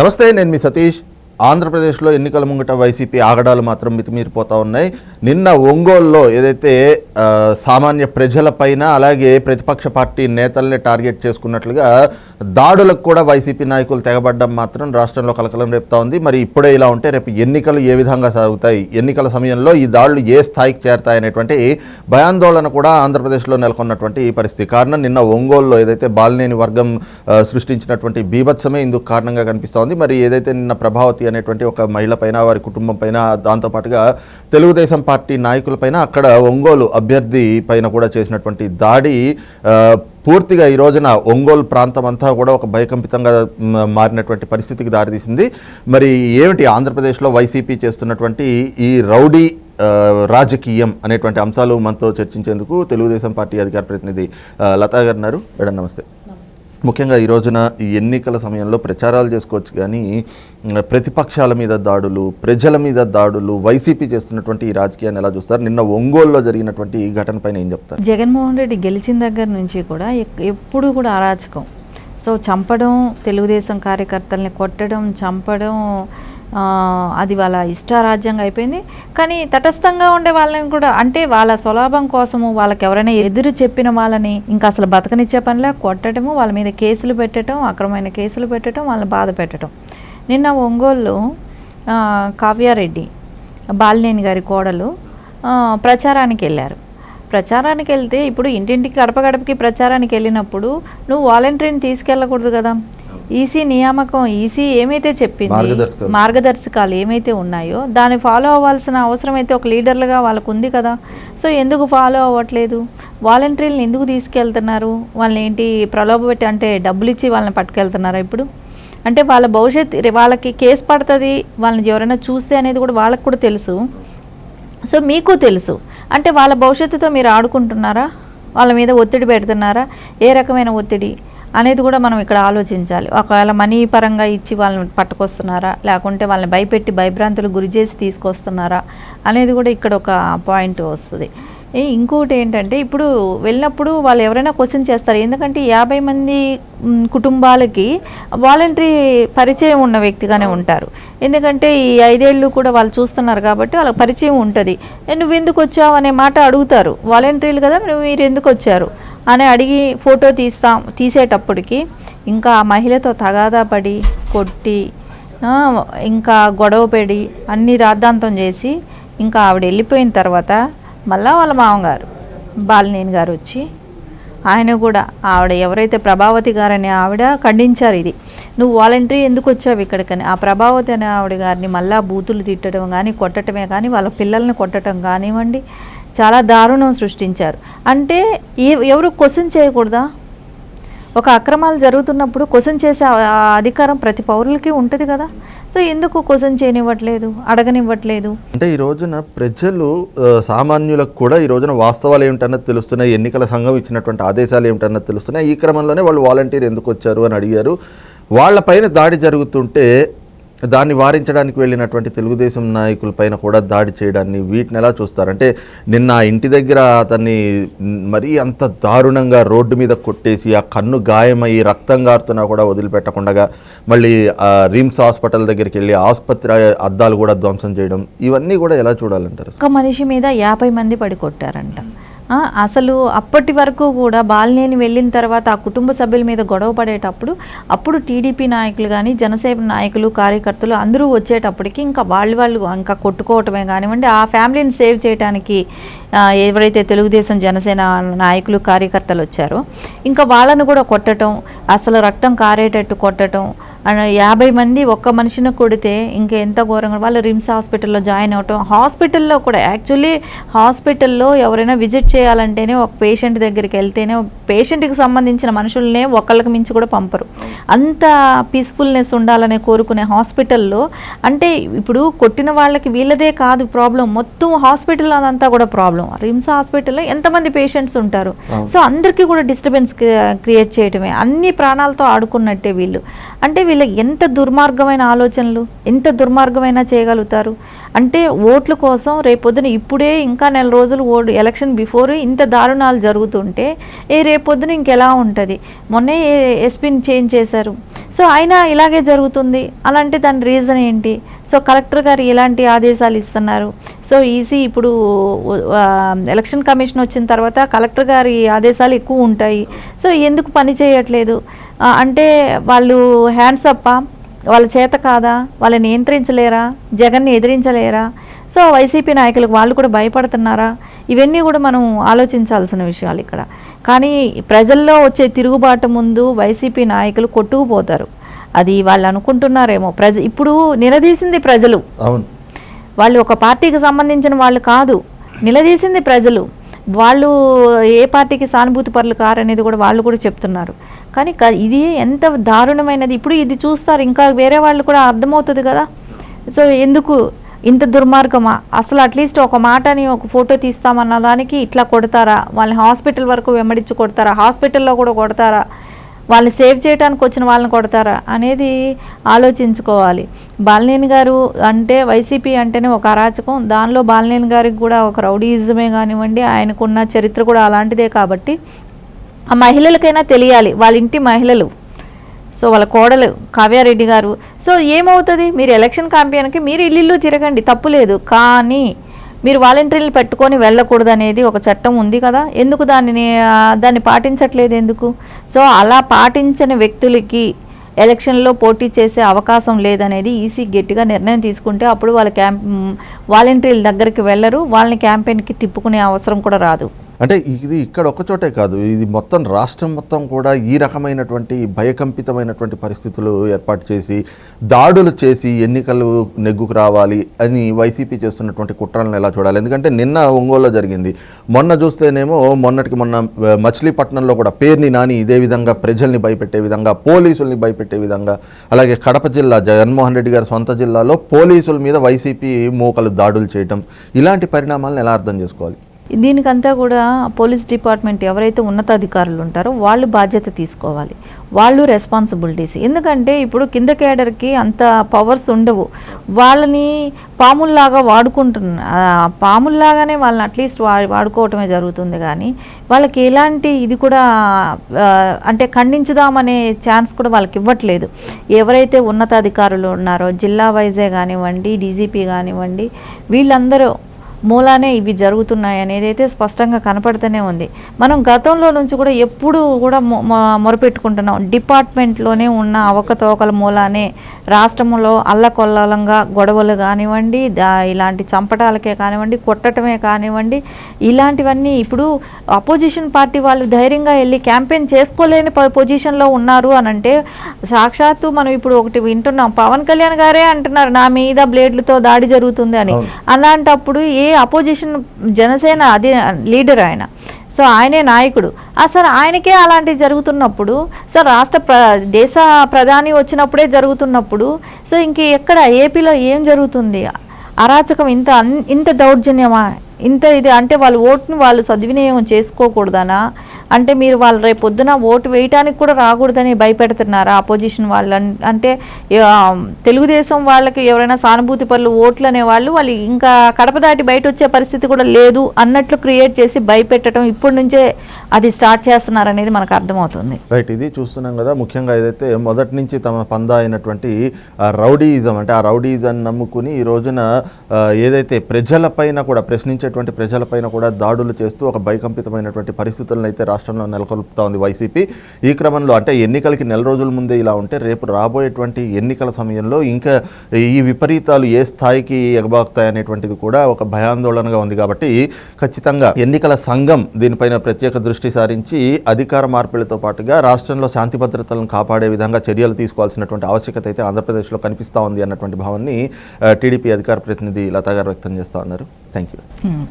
నమస్తే నేను మీ సతీష్. ఆంధ్రప్రదేశ్లో ఎన్నికల ముంగట వైసీపీ ఆగడాలు మాత్రం మితిమీరిపోతా ఉన్నాయి. నిన్న ఒంగోలులో ఏదైతే సామాన్య ప్రజలపైన అలాగే ప్రతిపక్ష పార్టీ నేతల్ని టార్గెట్ చేసుకున్నట్లుగా దాడులకు కూడా వైసీపీ నాయకులు తెగబడ్డం మాత్రం రాష్ట్రంలో కలకలం రేపుతా ఉంది. మరి ఇప్పుడే ఇలా ఉంటే రేపు ఎన్నికలు ఏ విధంగా సాగుతాయి? ఎన్నికల సమయంలో ఈ దాడులు ఏ స్థాయికి చేరతాయనేటువంటి భయాందోళన కూడా ఆంధ్రప్రదేశ్లో నెలకొన్నటువంటి ఈ పరిస్థితి. కారణం నిన్న ఒంగోలులో ఏదైతే బాలినేని వర్గం సృష్టించినటువంటి బీభత్సమే ఇందుకు కారణంగా కనిపిస్తోంది మరి ఏదైతే నిన్న ప్రభావతి అనేటువంటి ఒక మహిళ పైన వారి కుటుంబం పైన దాంతోపాటుగా తెలుగుదేశం పార్టీ నాయకులపైన అక్కడ ఒంగోలు అభ్యర్థి పైన కూడా చేసినటువంటి దాడి పూర్తిగా ఈ రోజున ఒంగోలు ప్రాంతం అంతా కూడా ఒక భయకంపితంగా మారినటువంటి పరిస్థితికి దారితీసింది. మరి ఏమిటి ఆంధ్రప్రదేశ్లో వైసీపీ చేస్తున్నటువంటి ఈ రౌడీ రాజకీయం అనేటువంటి అంశాలు మనతో చర్చించేందుకు తెలుగుదేశం పార్టీ అధికార ప్రతినిధి లతా గారు ఉన్నారు. మేడం నమస్తే. ముఖ్యంగా ఈ రోజున ఈ ఎన్నికల సమయంలో ప్రచారాలు చేసుకోవచ్చు కానీ ప్రతిపక్షాల మీద దాడులు ప్రజల మీద దాడులు వైసీపీ చేస్తున్నటువంటి ఈ రాజకీయాన్ని ఎలా చూస్తారు? నిన్న ఒంగోలులో జరిగినటువంటి ఈ ఘటన పైన ఏం చెప్తారు? జగన్మోహన్ రెడ్డి గెలిచిన దగ్గర నుంచి కూడా ఎప్పుడు ఎప్పుడూ కూడా అరాచకం. సో చంపడం తెలుగుదేశం కార్యకర్తల్ని కొట్టడం చంపడం అది వాళ్ళ ఇష్టారాజ్యంగా అయిపోయింది. కానీ తటస్థంగా ఉండే వాళ్ళని కూడా అంటే వాళ్ళ స్వలాభం కోసము వాళ్ళకి ఎవరైనా ఎదురు చెప్పిన వాళ్ళని ఇంకా అసలు బతకనిచ్చే పనిలా కొట్టడము వాళ్ళ మీద కేసులు పెట్టడం అక్రమమైన కేసులు పెట్టడం వాళ్ళని బాధ పెట్టడం. నిన్న ఒంగోలు కావ్యారెడ్డి బాలినేని గారి కోడలు ప్రచారానికి వెళ్ళారు. ప్రచారానికి వెళ్తే ఇప్పుడు ఇంటింటికి గడప గడపకి ప్రచారానికి వెళ్ళినప్పుడు నువ్వు వాలంటీర్ని తీసుకెళ్ళకూడదు కదా ఈసీ నియామకం ఈసీ ఏమైతే చెప్పింది? మార్గదర్శకాలు. ఏమైతే ఉన్నాయో దాన్ని ఫాలో అవ్వాల్సిన అవసరం అయితే ఒక లీడర్లుగా వాళ్ళకు ఉంది కదా. సో ఎందుకు ఫాలో అవ్వట్లేదు? వాలంటీర్లను ఎందుకు తీసుకెళ్తున్నారు? వాళ్ళని ఏంటి ప్రలోభపెట్టి అంటే డబ్బులు ఇచ్చి వాళ్ళని పట్టుకెళ్తున్నారా ఇప్పుడు? అంటే వాళ్ళ భవిష్యత్ వాళ్ళకి కేసు పడుతుంది వాళ్ళని ఎవరైనా చూస్తే అనేది కూడా వాళ్ళకి కూడా తెలుసు. సో మీకు తెలుసు. అంటే వాళ్ళ భవిష్యత్తుతో మీరు ఆడుకుంటున్నారా? వాళ్ళ మీద ఒత్తిడి పెడుతున్నారా? ఏ రకమైన ఒత్తిడి? అనేది కూడా మనం ఇక్కడ ఆలోచించాలి. ఒకవేళ మనీ పరంగా ఇచ్చి వాళ్ళని పట్టుకొస్తున్నారా? లేకుంటే వాళ్ళని భయపెట్టి భయభ్రాంతులకు గురి చేసి తీసుకొస్తున్నారా? అనేది కూడా ఇక్కడ ఒక పాయింట్ వస్తుంది. ఇంకోటి ఏంటంటే ఇప్పుడు వెళ్ళినప్పుడు వాళ్ళు ఎవరైనా క్వశ్చన్ చేస్తారు. ఎందుకంటే యాభై మంది కుటుంబాలకి వాలంటరీ పరిచయం ఉన్న వ్యక్తిగానే ఉంటారు. ఎందుకంటే ఈ ఐదేళ్ళు కూడా వాళ్ళు చూస్తున్నారు కాబట్టి వాళ్ళకి పరిచయం ఉంటుంది. నువ్వు ఎందుకు వచ్చావు అనే మాట అడుగుతారు. వాలంటరీలు కదా మీరు ఎందుకు వచ్చారు? అని అడిగి ఫోటో తీస్తాం తీసేటప్పటికి ఇంకా ఆ మహిళతో తగాదా పడి కొట్టి ఇంకా గొడవ పడి అన్ని రాద్ధాంతం చేసి ఇంకా ఆవిడ వెళ్ళిపోయిన తర్వాత మళ్ళా వాళ్ళ మామగారు బాలినేని గారు వచ్చి ఆయన కూడా ఆవిడ ఎవరైతే ప్రభావతి గారని ఆవిడ ఖండించారు ఇది. నువ్వు వాలంటరీ ఎందుకు వచ్చావు ఇక్కడికని? ఆ ప్రభావతి అనే ఆవిడ గారిని మళ్ళా బూతులు తిట్టడం కానీ కొట్టడమే కానీ వాళ్ళ పిల్లల్ని కొట్టడం కానివ్వండి చాలా దారుణం సృష్టించారు. అంటే ఎవరు క్వశ్చన్ చేయకూడదా? ఒక అక్రమాలు జరుగుతున్నప్పుడు క్వశ్చన్ చేసే ఆ- అధికారం ప్రతి పౌరులకి ఉంటుంది కదా. సో ఎందుకు క్వశ్చన్ చేయనివ్వట్లేదు అడగనివ్వట్లేదు? అంటే ఈ రోజున ప్రజలు సామాన్యులకు కూడా ఈ రోజున వాస్తవాలు ఏమిటన్నది తెలుస్తున్నాయి ఎన్నికల సంఘం ఇచ్చినటువంటి ఆదేశాలు ఏమిటన్నది తెలుస్తున్నాయి. ఈ క్రమంలోనే వాళ్ళు వాలంటీర్ ఎందుకు వచ్చారు అని అడిగారు. వాళ్ళపైన దాడి జరుగుతుంటే దాన్ని వారించడానికి వెళ్ళినటువంటి తెలుగుదేశం నాయకులపైన కూడా దాడి చేయడాన్ని వీటిని ఎలా చూస్తారంటే నిన్న ఇంటి దగ్గర అతన్ని మరీ అంత దారుణంగా రోడ్డు మీద కొట్టేసి ఆ కన్ను గాయమయ్యి రక్తం గారుతున్నా కూడా వదిలిపెట్టకుండా మళ్ళీ రిమ్స్ హాస్పిటల్ దగ్గరికి వెళ్ళి ఆసుపత్రి అద్దాలు కూడా ధ్వంసం చేయడం ఇవన్నీ కూడా ఎలా చూడాలంటారు? ఒక మనిషి మీద యాభై మంది పడి కొట్టారంట. అసలు అప్పటి వరకు కూడా బాలినేని వెళ్ళిన తర్వాత ఆ కుటుంబ సభ్యుల మీద గొడవ పడేటప్పుడు అప్పుడు టీడీపీ నాయకులు కానీ జనసేన నాయకులు కార్యకర్తలు అందరూ వచ్చేటప్పటికి ఇంకా వాళ్ళు వాళ్ళు ఇంకా కొట్టుకోవటమే కానివ్వండి ఆ ఫ్యామిలీని సేవ్ చేయడానికి ఎవరైతే తెలుగుదేశం జనసేన నాయకులు కార్యకర్తలు వచ్చారో ఇంకా వాళ్ళను కూడా కొట్టడం అసలు రక్తం కారేటట్టు కొట్టడం యాభై మంది ఒక్క మనిషిని కొడితే ఇంకా ఎంత ఘోరంగా వాళ్ళు రిమ్స్ హాస్పిటల్లో జాయిన్ అవటం. హాస్పిటల్లో కూడా యాక్చువల్లీ హాస్పిటల్లో ఎవరైనా విజిట్ చేయాలంటేనే ఒక పేషెంట్ దగ్గరికి వెళ్తేనే పేషెంట్కి సంబంధించిన మనుషులనే ఒకళ్ళకి మించి కూడా పంపరు. అంత పీస్ఫుల్నెస్ ఉండాలనే కోరుకునే హాస్పిటల్లో అంటే ఇప్పుడు కొట్టిన వాళ్ళకి వీళ్ళదే కాదు ప్రాబ్లం మొత్తం హాస్పిటల్ అదంతా కూడా ప్రాబ్లం. రిమ్స్ హాస్పిటల్లో ఎంతమంది పేషెంట్స్ ఉంటారు? సో అందరికీ కూడా డిస్టర్బెన్స్ క్రియేట్ చేయటమే. అన్ని ప్రాణాలతో ఆడుకున్నట్టే వీళ్ళు. అంటే వీళ్ళ ఎంత దుర్మార్గమైన ఆలోచనలు ఎంత దుర్మార్గమైన చేయగలుగుతారు? అంటే ఓట్ల కోసం రేపొద్దున ఇప్పుడే ఇంకా నెల రోజులు ఓటు ఎలక్షన్ బిఫోర్ ఇంత దారుణాలు జరుగుతుంటే ఏ రేపొద్దున ఇంకెలా ఉంటుంది? మొన్నే ఎస్పీని చేంజ్ చేశారు. సో అయినా ఇలాగే జరుగుతుంది. అలాంటి దాని రీజన్ ఏంటి? సో కలెక్టర్ గారు ఎలాంటి ఆదేశాలు ఇస్తున్నారు. సో ఈసీ ఇప్పుడు ఎలక్షన్ కమిషన్ వచ్చిన తర్వాత కలెక్టర్ గారి ఆదేశాలు ఎక్కువ ఉంటాయి. సో ఎందుకు పని చేయట్లేదు? అంటే వాళ్ళు హ్యాండ్స్ అప్ప వాళ్ళ చేత కాదా? వాళ్ళని నియంత్రించలేరా? జగన్ని ఎదిరించలేరా? సో వైసీపీ నాయకులకు వాళ్ళు కూడా భయపడుతున్నారా? ఇవన్నీ కూడా మనం ఆలోచించాల్సిన విషయాలు ఇక్కడ. కానీ ప్రజల్లో వచ్చే తిరుగుబాటు ముందు వైసీపీ నాయకులు కొట్టుకుపోతారు. అది వాళ్ళు అనుకుంటున్నారేమో. ప్రజ ఇప్పుడు నిలదీసింది ప్రజలు. అవును. వాళ్ళు ఒక పార్టీకి సంబంధించిన వాళ్ళు కాదు. నిలదీసింది ప్రజలు. వాళ్ళు ఏ పార్టీకి సానుభూతి పరులు కారనేది కూడా వాళ్ళు కూడా చెప్తున్నారు. కానీ క- ఇది ఎంత దారుణమైనది. ఇప్పుడు ఇది చూస్తారు. ఇంకా వేరే వాళ్ళు కూడా అర్థమవుతుంది కదా. సో ఎందుకు? ఇంత దుర్మార్గమా? అసలు అట్లీస్ట్ ఒక మాటని ఒక ఫోటో తీస్తామన్న దానికి ఇట్లా కొడతారా? వాళ్ళని హాస్పిటల్ వరకు వెంబడించి కొడతారా? హాస్పిటల్లో కూడా కొడతారా? వాళ్ళని సేవ్ చేయడానికి వచ్చిన వాళ్ళని కొడతారా అనేది ఆలోచించుకోవాలి. బాలినేని గారు అంటే వైసీపీ అంటేనే ఒక అరాచకం. దానిలో బాలినేని గారికి కూడా ఒక రౌడీయిజమే కానివ్వండి ఆయనకున్న చరిత్ర కూడా అలాంటిదే కాబట్టి ఆ మహిళలకైనా తెలియాలి. వాళ్ళ ఇంటి మహిళలు. సో వాళ్ళ కోడలు కావ్యారెడ్డి గారు. సో ఏమవుతుంది? మీరు ఎలక్షన్ క్యాంపెయిన్కి మీరు ఇల్లు తిరగండి. తప్పు లేదు. కానీ మీరు వాలంటీర్లు పెట్టుకొని వెళ్ళకూడదు అనేది ఒక చట్టం ఉంది కదా. ఎందుకు దానిని దాన్ని పాటించట్లేదు ఎందుకు? సో అలా పాటించని వ్యక్తులకి ఎలక్షన్లో పోటీ చేసే అవకాశం లేదనేది ఈసీ గట్టిగా నిర్ణయం తీసుకుంటే అప్పుడు వాళ్ళ క్యాంప్ వాలంటీర్ల దగ్గరికి వెళ్ళరు. వాళ్ళని క్యాంపెయిన్కి తిప్పుకునే అవసరం కూడా రాదు. అంటే ఇది ఇక్కడ ఒకచోటే కాదు. ఇది మొత్తం రాష్ట్రం మొత్తం కూడా ఈ రకమైనటువంటి భయకంపితమైనటువంటి పరిస్థితులు ఏర్పాటు చేసి దాడులు చేసి ఎన్నికలు నెగ్గుకు రావాలి అని వైసీపీ చేస్తున్నటువంటి కుట్రలను ఎలా చూడాలి? ఎందుకంటే నిన్న ఒంగోలులో జరిగింది. మొన్న చూస్తేనేమో మొన్నటికి మొన్న మచిలీపట్నంలో కూడా పేరుని నాని ఇదే విధంగా ప్రజల్ని భయపెట్టే విధంగా పోలీసుల్ని భయపెట్టే విధంగా అలాగే కడప జిల్లా జగన్మోహన్ రెడ్డి గారి సొంత జిల్లాలో పోలీసుల మీద వైసీపీ మూకలు దాడులు చేయటం ఇలాంటి పరిణామాలను ఎలా అర్థం చేసుకోవాలి? దీనికంతా కూడా పోలీస్ డిపార్ట్మెంట్ ఎవరైతే ఉన్నతాధికారులు ఉంటారో వాళ్ళు బాధ్యత తీసుకోవాలి. వాళ్ళు రెస్పాన్సిబిలిటీస్. ఎందుకంటే ఇప్పుడు కింద కేడర్కి అంత పవర్స్ ఉండవు. వాళ్ళని పాముల్లాగా వాడుకుంటున్న పాముల్లాగానే వాళ్ళని అట్లీస్ట్ వా వాడుకోవటమే జరుగుతుంది కానీ వాళ్ళకి ఎలాంటి ఇది కూడా అంటే ఖండించుదామనే ఛాన్స్ కూడా వాళ్ళకి ఇవ్వట్లేదు. ఎవరైతే ఉన్నతాధికారులు ఉన్నారో జిల్లా వైజే కానివ్వండి డీజీపీ కానివ్వండి వీళ్ళందరూ మూలానే ఇవి జరుగుతున్నాయి అనేది అయితే స్పష్టంగా కనపడుతూనే ఉంది. మనం గతంలో నుంచి కూడా ఎప్పుడు కూడా మొరపెట్టుకుంటున్నాం. డిపార్ట్మెంట్లోనే ఉన్న అవకతవకల మూలానే రాష్ట్రంలో అల్లకొల్లంగా గొడవలు కానివ్వండి దా ఇలాంటి చంపటాలకే కానివ్వండి కొట్టటమే కానివ్వండి ఇలాంటివన్నీ ఇప్పుడు అపోజిషన్ పార్టీ వాళ్ళు ధైర్యంగా వెళ్ళి క్యాంపెయిన్ చేసుకోలేని పొజిషన్లో ఉన్నారు అని అంటే సాక్షాత్తు మనం ఇప్పుడు ఒకటి వింటున్నాం. పవన్ కళ్యాణ్ గారే అంటున్నారు నా మీద బ్లేడ్లతో దాడి జరుగుతుంది అని. అలాంటప్పుడు ఏ అపోజిషన్ జనసేన అది లీడర్ ఆయన. సో ఆయనే నాయకుడు. సార్ ఆయనకే అలాంటివి జరుగుతున్నప్పుడు సార్ రాష్ట్ర ప్ర దేశ ప్రధాని వచ్చినప్పుడే జరుగుతున్నప్పుడు సో ఇంక ఎక్కడ ఏపీలో ఏం జరుగుతుంది? అరాచకం ఇంత ఇంత దౌర్జన్యమా? ఇంత ఇది అంటే వాళ్ళు ఓటుని వాళ్ళు సద్వినియోగం చేసుకోకూడదనా? అంటే మీరు వాళ్ళు రేపు పొద్దున ఓటు వేయటానికి కూడా రాకూడదని భయపెడుతున్నారా అపోజిషన్ వాళ్ళు? అంటే తెలుగుదేశం వాళ్ళకి ఎవరైనా సానుభూతి పనులు ఓట్లు అనే వాళ్ళు వాళ్ళు ఇంకా కడప దాటి బయట వచ్చే పరిస్థితి కూడా లేదు అన్నట్లు క్రియేట్ చేసి భయపెట్టడం ఇప్పటి నుంచే అది స్టార్ట్ చేస్తున్నారనేది మనకు అర్థమవుతుంది. రైట్ ఇది చూస్తున్నాం కదా ముఖ్యంగా ఏదైతే మొదటి నుంచి తమ పందా అయినటువంటి ఆ రౌడీయిజం అంటే ఆ రౌడీయిజం నమ్ముకుని ఈ రోజున ఏదైతే ప్రజలపైన కూడా ప్రశ్నించేటువంటి ప్రజలపైన కూడా దాడులు చేస్తూ ఒక భయకంపితమైనటువంటి పరిస్థితులను అయితే రాష్ట్రంలో నెలకొల్పుతా ఉంది వైసీపీ. ఈ క్రమంలో అంటే ఎన్నికలకి నెల రోజుల ముందే ఇలా ఉంటే రేపు రాబోయేటువంటి ఎన్నికల సమయంలో ఇంకా ఈ విపరీతాలు ఏ స్థాయికి ఎగబాకుతాయి అనేటువంటిది కూడా ఒక భయాందోళనగా ఉంది కాబట్టి ఖచ్చితంగా ఎన్నికల సంఘం దీనిపైన ప్రత్యేక దృష్టి సారించి అధికార మార్పులతో పాటుగా రాష్ట్రంలో శాంతి భద్రతలను కాపాడే విధంగా చర్యలు తీసుకోవాల్సినటువంటి ఆవశ్యకత అయితే ఆంధ్రప్రదేశ్లో కనిపిస్తూ ఉంది అన్నటువంటి భావాన్ని టీడీపీ అధికార ప్రతినిధి లతా గారు వ్యక్తం చేస్తూ ఉన్నారు. Thank you